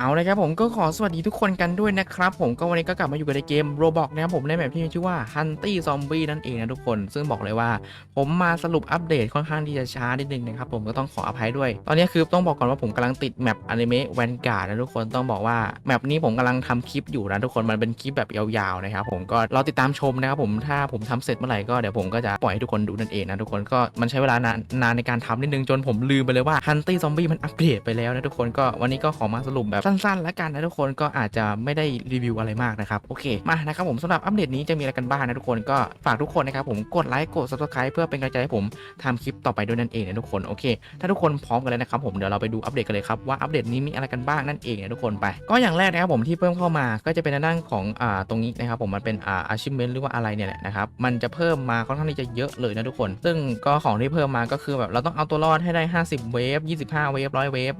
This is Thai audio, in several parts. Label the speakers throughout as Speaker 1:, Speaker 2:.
Speaker 1: เอาเลยครับผมก็ขอสวัสดีทุกคนกันด้วยนะครับผมก็วันนี้ก็กลับมาอยู่กันในเกม Roblox นะครับผมในแบบที่มีชื่อว่า Hunty Zombie นั่นเองนะทุกคน ซึ่งบอกเลยว่า ผมมาสรุปอัปเดตค่อนข้างที่จะช้านิดนึงนะครับผมก็ต้องขออภัยด้วย ตอนนี้คือต้องบอกก่อนว่าผมกำลังติดแมปอนิเมะแวนการ์ดนะทุกคนต้องบอกว่าแมปนี้ผมกำลังทำคลิปอยู่นะทุกคนมันเป็นคลิปแบบยาวๆนะครับผมก็เรอติดตามชมนะครับผมถ้าผมทำเสร็จเมื่อไหร่ก็เดี๋ยวผมก็จะปล่อยให้ทุกคนดูนั่นเองนะทุกคนก็มันใช้เวลานานนานในการทำนิดนึงจนผมลืมไปเลยว่า Hunty Zombie มันอัปเดตไปแล้วนะทุกคนก็วันนี้ก็ขอมาสรุปแบบสั้นๆ แล้วกันนะทุกคนก็อาจจะไม่ได้รีวิวอะไรมากนะครับโอเคมานะครับผมสำหรับอัปเดตนี้จะมีอะไรกันบ้างนะทุกคนก็ฝากทุกคนนะครับผมกดไลค์กด subscribe เพื่อเป็นกำลังใจให้ผมทำคลิปต่อไปด้วยนั่นเองนะทุกคนโอเค ถ้าทุกคนพร้อมกันแล้วนะครับผมเดี๋ยวเราไปดูอัปเดตกันเลยครับว่าอัปเดตนี้มีอะไรกันบ้างนั่นเองนะทุกคนไป ก็อย่างแรกนะครับผมที่เพิ่มเข้ามาก็จะเป็นในด้านของอ่าตรงนี้นะครับผมมันเป็นอ่า achievement หรือว่าอะไรเนี่ยแหละนะครับมันจะเพิ่มมาค่อนข้างที่จะเยอะเลยนะทุกคน ซึ่งก็ของที่เพิ่มมาก็คือแบบเราต้องเอาตัวรอดให้ได้ 50 เวฟ 25 เวฟ 100 เวฟ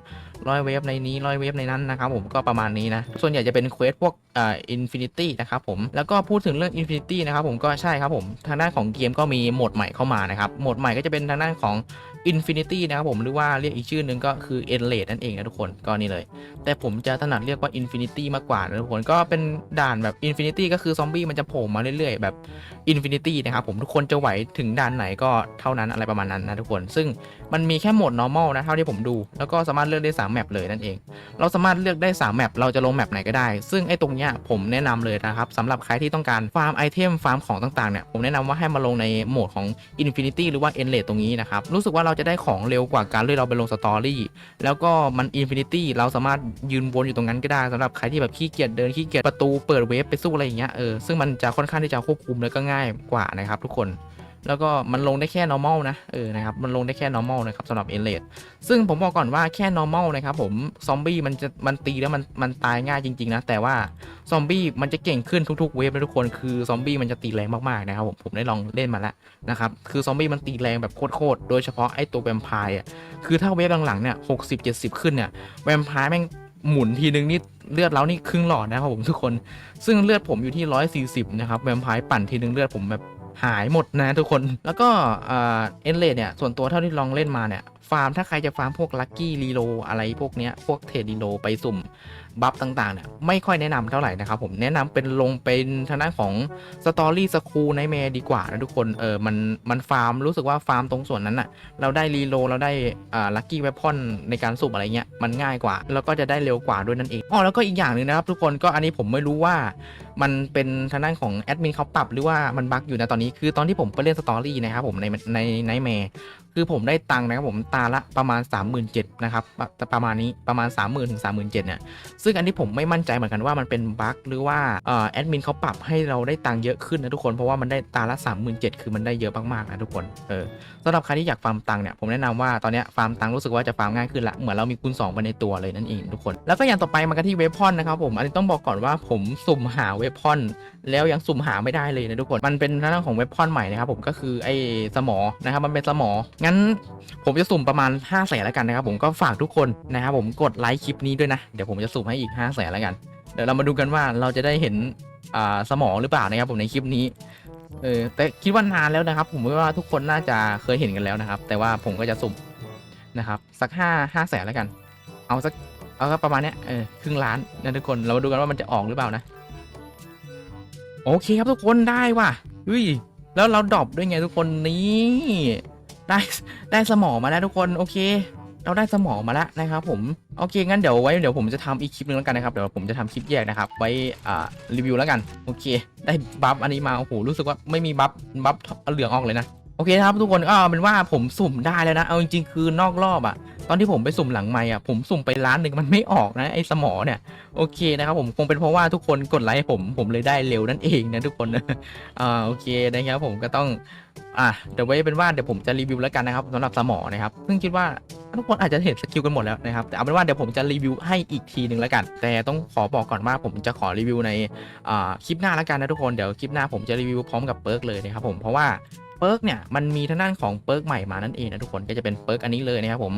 Speaker 1: ร้อยเวฟในนี้ร้อยเวฟในนั้นนะครับผมก็ประมาณนี้นะ ส่วนใหญ่จะเป็นเควสพวกอ่าอินฟินิตี้นะครับผมแล้วก็พูดถึงเรื่องอินฟินิตี้นะครับผมก็ใช่ครับผมทางด้านของเกมก็มีโหมดใหม่เข้ามานะครับโหมดใหม่ก็จะเป็นทางด้านของ Infinity นะครับผมหรือว่าเรียกอีกชื่อหนึ่งก็คือ e n l a t e นั่นเองนะทุกคนก็นี่เลย แต่ผมจะถนัดเรียกว่า Infinity มากกว่านะทุกคนก็เป็นด่านแบบ Infinity ก็คือซอมบี้มันจะโผล่มาเรื่อยๆ แบบ Infinity นะครับผมทุกคนจะไหวถึงด่านไหนก็เท่านั้นอะไรประมาณนั้นนะทุกคน ซึ่งมันมีแค่โหมด normal นะเท่าที่ผมดู แล้วก็สามารถเลือกได้3แมปเลยนั่นเอง เราสามารถเลือกได้3แมปเราจะลงแมปไหนก็ได้ ซึ่งไอ้ตรงเนี้ยผมแนะนำเลยนะครับสำหรับใครที่ต้องการฟาร์มไอเทมฟาร์มของต่างๆเนี่ยผมแนะนำว่าให้มาลงในโหมดของ Infinity หรือว่า e n l a t e ตรงนี้นะครับรู้สึกว่าเราจะได้ของเร็วกว่าการที่เราไปลงสตอรี่แล้วก็มัน Infinity เราสามารถยืนวนอยู่ตรงนั้นก็ได้สำหรับใครที่แบบขี้เกียจเดินขี้เกียจประตูเปิดเวฟไปสู้อะไรอย่างเงี้ยเออซึ่งมันจะค่อนข้างที่จะควบคุมแล้วก็ง่ายกว่านะครับทุกคน แล้วก็มันลงได้แค่ normal นะ เออ นะครับ มันลงได้แค่ normal นะครับสำหรับ e n l a t ซึ่งผมบอกก่อนว่าแค่ normal นะครับผม ซอมบี้มันจะ มันตีแล้วมัน มันตายง่ายจริง ๆ นะ แต่ว่า ซอมบี้มันจะเก่งขึ้นทุกๆ เวฟนะทุกคน คือ ซอมบี้มันจะตีแรงมากๆ นะครับผม ผมได้ลองเล่นมาแล้วนะครับ คือ ซอมบี้มันตีแรงแบบโคตรๆ โดยเฉพาะไอ้ตัวแวมไพร์อะ คือถ้าเวฟหลังๆ เนี่ยหกสิบเจ็ดสิบขึ้นเนี่ย แวมไพร์แม่งหมุนทีนึงนี่เลือดเรานี่ครึ่งหลอดนะครับผมทุกคน ซึ่งเลือดผมอยู่ที่ 140 นะครับแวมไพร์ปั่นทีนึงเลือดผมแบบ หายหมดนะทุกคน แล้วก็เอ็นเลดเนี่ย ส่วนตัวเท่าที่ลองเล่นมาเนี่ย ฟาร์มถ้าใครจะฟาร์มพวกลัคกี้รีโลอะไรพวกเนี้ยพวกเทรดรีโลไปสุ่มบัฟต่างๆเนี่ยไม่ค่อยแนะนำเท่าไหร่นะครับผมแนะนำเป็นลงเป็นทางด้านของสตอรี่สคูในเมดีกว่านะทุกคนเออมันมันฟาร์มรู้สึกว่าฟาร์มตรงส่วนนั้นอะเราได้รีโลเราได้อ่าลัคกี้เวพอนในการสุ่มอะไรเงี้ยมันง่ายกว่า แล้วก็จะได้เร็วกว่าด้วยนั่นเองอ๋อแล้วก็อีกอย่างหนึ่งนะครับทุกคนก็อันนี้ผมไม่รู้ว่ามันเป็นทางด้านของแอดมินเขาปรับหรือว่ามันบั๊กอยู่นะตอนนี้คือตอนที่ผมไปเล่นสตอรี่นะครับผมในในในแมคือผมได้ตังค์นะครับผมตาละประมาณ 37,000นะครับประประมาณนี้ประมาณ 30,000ถึง37,000เนี่ยซึ่งอันนี้ผมไม่มั่นใจเหมือนกันว่ามันเป็นบั๊กหรือว่าเอ่อแอดมินเขาปรับให้เราได้ตังค์เยอะขึ้นนะทุกคนเพราะว่ามันได้ตาละ 37,000คือมันได้เยอะมากๆนะทุกคนเออสำหรับใครที่อยากฟาร์มตังค์เนี่ยผมแนะนำว่าตอนเนี้ยฟาร์มตังค์รู้สึกว่าจะฟาร์มง่ายขึ้นละเหมือนเรามีคูณ2ไปในตัวเลยนั่นเองทุกคนแล้วก็อย่างต่อไปมากันที่เวพอนนะครับผมอันนี้ต้องบอกก่อนว่าผมสุ่มหาเวพอนแล้วยังสุ่มหาไม่ได้เลยนะทุกคนมันเป็นทางด้านของเว็บพอนใหม่นะครับผมก็คือไอ้สมอนะครับมันเป็นสมองั้นผมจะสุ่มประมาณ5้าแสนแล้วกันนะครับผมก็ฝากทุกคนนะครับผมกดไลค์คลิปนี้ด้วยนะเดี๋ยวผมจะสุ่มให้อีก5้าแสนแล้วกัน เดี๋ยวเรามาดูกันว่าเราจะได้เห็นอ่าสมองหรือเปล่านะครับผมในคลิปนี้เออแต่คิดว่านานแล้วนะครับ ผมว่าทุกคนน่าจะเคยเห็นกันแล้วนะครับ แต่ว่าผมก็จะสุ่มนะครับสักห้าห้าแสนแล้วกัน เอาสักเอาก็ประมาณเนี้ยเออครึ่งล้านนะทุกคนเรามาดูกันว่ามันจะออกหรือเปล่านะโอเคครับทุกคนได้ว่ะเฮ้ยแล้วเราดรอปด้วยไงทุกคนนี่ ได้ได้สมอมาแล้วทุกคนโอเค เราได้สมอมาแล้วนะครับผมโอเคงั้นเดี๋ยวไว้เดี๋ยวผมจะทำอีกคลิปนึงแล้วกันนะครับเดี๋ยวผมจะทำคลิปแยกนะครับ ไว้อ่ารีวิวแล้วกันโอเค ได้บัฟอันนี้มาโอ้โหรู้สึกว่าไม่มีบัฟบัฟเหลืองออกเลยนะโอเคนะครับทุกคนก็เป็นว่าผมสุ่มได้แล้วนะเอาจริงๆคือนอกรอบอะ ตอนที่ผมไปสุ่มหลังไม่อะผมสุ่มไปล้านหนึ่งมันไม่ออกนะไอ้สมอเนี่ยโอเคนะครับผมคงเป็นเพราะว่าทุกคนกดไลค์ให้ผมผมเลยได้เร็วนั่นเองนะทุกคนอ่าโอเคนะครับผมก็ต้องอะเดี๋ยวไว้เป็นว่าเดี๋ยวผมจะรีวิวแล้วกันนะครับสำหรับสมอนะครับซึ่งคิดว่าทุกคนอาจจะเห็นสกิลกันหมดแล้วนะครับแต่เอาเป็นว่าเดี๋ยวผมจะรีวิวให้อีกทีหนึ่งแล้วกัน แต่ต้องขอบอกก่อนว่าผมจะขอรีวิวในอ่าคลิปหน้าแล้วกันนะทุกคนเดี๋ยวคลิปหน้าผมจะรีวิวพร้อมกับเปิร์กเลยนะครับผมเพราะว่า เปิร์กเนี่ยมันมีทางด้านของเปิร์กใหม่มานั่นเองนะทุกคนก็จะเป็นเปิร์กอันนี้เลยนะครับผม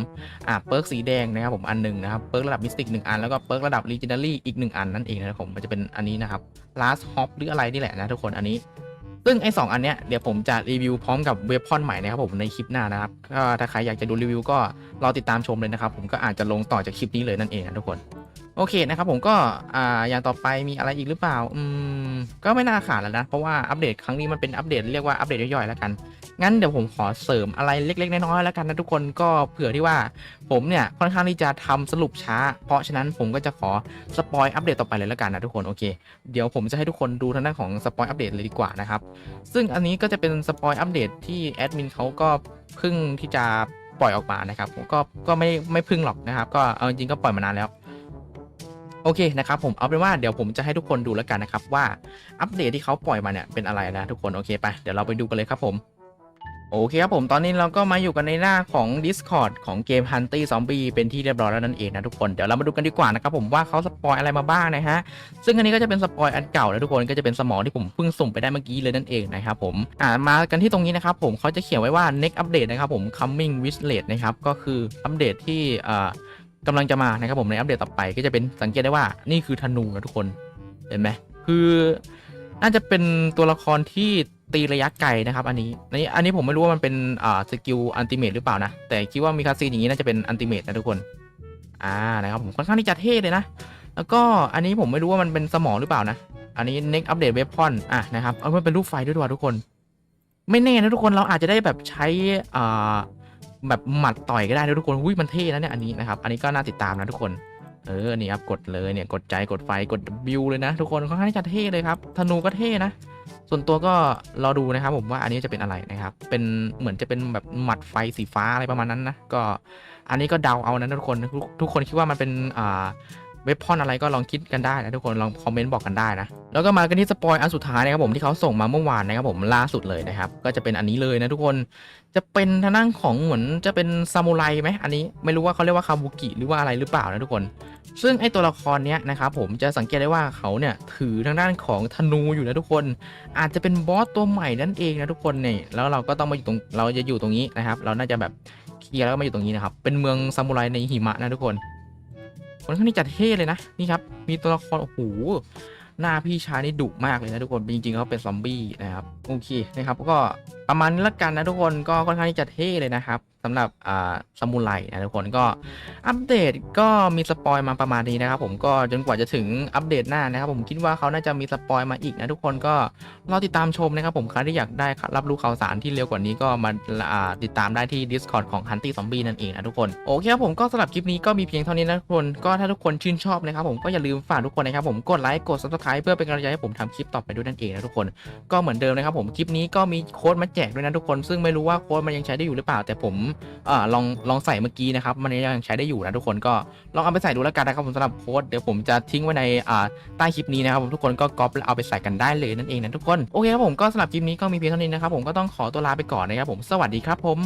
Speaker 1: อ่าเปิร์กสีแดงนะครับผมอันหนึ่งนะครับเปิร์กระดับมิสติกหนึ่งอันแล้วก็เปิร์กระดับ Legendary อีกหนึ่งอันนั่นเองนะครับผมมันจะเป็นอันนี้นะครับ Last Hop หรืออะไรนี่แหละนะทุกคนอันนี้ ซึ่งไอ้สองอันเนี้ยเดี๋ยวผมจะรีวิวพร้อมกับเวพอนใหม่นะครับผมในคลิปหน้านะครับก็ถ้าใครอยากจะดูรีวิวก็รอติดตามชมเลยนะครับผมก็อาจจะลงต่อจากคลิปนี้เลยนั่นเองนะทุกคน โอเคนะครับผมก็อ่าอย่างต่อไปมีอะไรอีกหรือเปล่าอืมก็ไม่น่าขาดแล้วนะ เพราะว่าอัปเดตครั้งนี้มันเป็นอัปเดตเรียกว่าอัปเดตย่อยๆแล้วกัน งั้นเดี๋ยวผมขอเสริมอะไรเล็กๆน้อยๆแล้วกันนะทุกคนก็เผื่อที่ว่าผมเนี่ยค่อนข้างที่จะทำสรุปช้า เพราะฉะนั้นผมก็จะขอสปอยอัปเดตต่อไปเลยแล้วกันนะทุกคนโอเคเดี๋ยวผมจะให้ทุกคนดูทางด้านของสปอยอัปเดตเลยดีกว่านะครับซึ่งอันนี้ก็จะเป็นสปอยอัปเดตที่แอดมินเขาก็เพิ่งที่จะปล่อยออกมานะครับผมก็ก็ไม่ไม่พึ่งหรอกนะครับ ก็เอาจริงก็ปล่อยมานานแล้ว โอเคนะครับผมเอาเป็นว่าเดี๋ยวผมจะให้ทุกคนดูแล้วกันนะครับว่าอัปเดตที่เขาปล่อยมาเนี่ยเป็นอะไรนะทุกคนโอเคไปเดี๋ยวเราไปดูกันเลยครับผมโอเคครับผมตอนนี้เราก็มาอยู่กันในหน้าของ Discord ของเกม Hunty Zombie เป็นที่เรียบร้อยแล้วนั่นเองนะทุกคนเดี๋ยวเรามาดูกันดีกว่านะครับผมว่าเขาสปอยอะไรมาบ้างนะฮะซึ่งอันนี้ก็จะเป็นสปอยอันเก่าแล้วทุกคนก็จะเป็นสมองที่ผมเพิ่งสุ่มไปได้เมื่อกี้เลยนั่นเองนะครับผมอ่ามากันที่ตรงนี้นะครับผมเขาจะเขียนไว้ว่า next update นะครับผม coming with late นะครับก็คืออัปเดตที่อ่า กำลังจะมานะครับผมในอัปเดตต่อไปก็จะเป็นสังเกตได้ว่านี่คือธนูนะทุกคนเห็นไหมคือน่าจะเป็นตัวละครที่ตีระยะไกลนะครับ อันนี้อันนี้อันนี้ผมไม่รู้ว่ามันเป็นอ่าสกิลอันติเมทหรือเปล่านะ แต่คิดว่ามีคาซีนอย่างนี้น่าจะเป็นอันติเมทนะทุกคนอ่านะครับผมค่อนข้างที่จะเท่เลยนะ แล้วก็อันนี้ผมไม่รู้ว่ามันเป็นสมองหรือเปล่านะ อันนี้ next update weapon อะนะครับเอามันเป็นรูปไฟด้วยด้วยทุกคน ไม่แน่นะทุกคนเราอาจจะได้แบบใช้อ่า แบบหมัดต่อยก็ได้นะทุกคนอุ้ยมันเท่นะเนี่ยอันนี้นะครับ อันนี้ก็น่าติดตามนะทุกคน เออนี่ครับกดเลยเนี่ยกดใจกดไฟกดบิวเลยนะ ทุกคนค่อนข้างที่จะเท่เลยครับธนูก็เท่นะ ส่วนตัวก็รอดูนะครับผมว่าอันนี้จะเป็นอะไรนะครับ เป็นเหมือนจะเป็นแบบหมัดไฟสีฟ้าอะไรประมาณนั้นนะก็ อันนี้ก็เดาเอานะทุกคนทุกทุกคนคิดว่ามันเป็นอ่า เว็บพอนอะไรก็ลองคิดกันได้นะทุกคนลองคอมเมนต์บอกกันได้นะแล้วก็มากันที่สปอยอันสุดท้ายนะครับผมที่เขาส่งมาเมื่อวานนะครับผมล่าสุดเลยนะครับก็จะเป็นอันนี้เลยนะทุกคนจะเป็นทางด้านของเหมือนจะเป็นซามูไรไหมอันนี้ไม่รู้ว่าเขาเรียกว่าคาบุกิหรือว่าอะไรหรือเปล่านะทุกคน ซึ่งไอตัวละครเนี้ยนะครับผมจะสังเกตได้ว่าเขาเนี่ยถือทางด้านของธนูอยู่นะทุกคน อาจจะเป็นบอสตัวใหม่นั่นเองนะทุกคนเนี่ยแล้วเราก็ต้องมาอยู่ตรงเราจะอยู่ตรงนี้นะครับ เราน่าจะแบบเคลียร์แล้วก็มาอยู่ตรงนี้นะครับเป็นเมืองซามูไรในหิมะนะทุกคน คนข้างนี้จัดเท่เลยนะนี่ครับมีตัวละครโอ้โหหน้าพี่ชายนี่ดุมากเลยนะทุกคนจริงๆเขาเป็นซอมบี้นะครับโอเคนะครับก็ ประมาณนี้ละกันนะทุกคนก็ค่อนข้างที่จะเท่เลยนะครับสำหรับอ่าซามูไรนะทุกคนก็อัปเดตก็มีสปอยมาประมาณนี้นะครับผมก็จนกว่าจะถึงอัปเดตหน้านะครับ ผมคิดว่าเขาน่าจะมีสปอยมาอีกนะทุกคนก็รอติดตามชมนะครับผมใครที่อยากได้รับรู้ข่าวสารที่เร็วกว่านี้ก็มาอ่าติดตามได้ที่ Discord ของ Hunty Zombie นั่นเองนะทุกคนโอเคครับผมก็สำหรับคลิปนี้ก็มีเพียงเท่านี้นะทุกคนก็ถ้าทุกคนชื่นชอบนะครับผมก็อย่าลืมฝากทุกคนนะครับผมกดไลค์กด Subscribe เพื่อเป็นกำลังใจให้ผมทำคลิปต่อไปด้วยนั่นเองนะทุกคน ก็เหมือนเดิมนะครับผมคลิปนี้ก็มีโค้ดมาแจกด้วยนะทุกคนซึ่งไม่รู้ว่าโค้ดมันยังใช้ได้อยู่หรือเปล่า แต่ผมเอ่อลองลองใส่เมื่อกี้นะครับ มันยังใช้ได้อยู่นะทุกคนก็ลองเอาไปใส่ดูแล้วกันนะครับผมสำหรับโค้ดเดี๋ยวผมจะทิ้งไว้ในอ่าใต้คลิปนี้นะครับผมทุกคนก็ก๊อปแล้วเอาไปใส่กันได้เลยนั่นเองนะทุกคนโอเคครับผมก็สำหรับคลิปนี้ก็มีเพียงเท่านี้นะครับผมก็ต้องขอตัวลาไปก่อนนะครับผมสวัสดีครับผม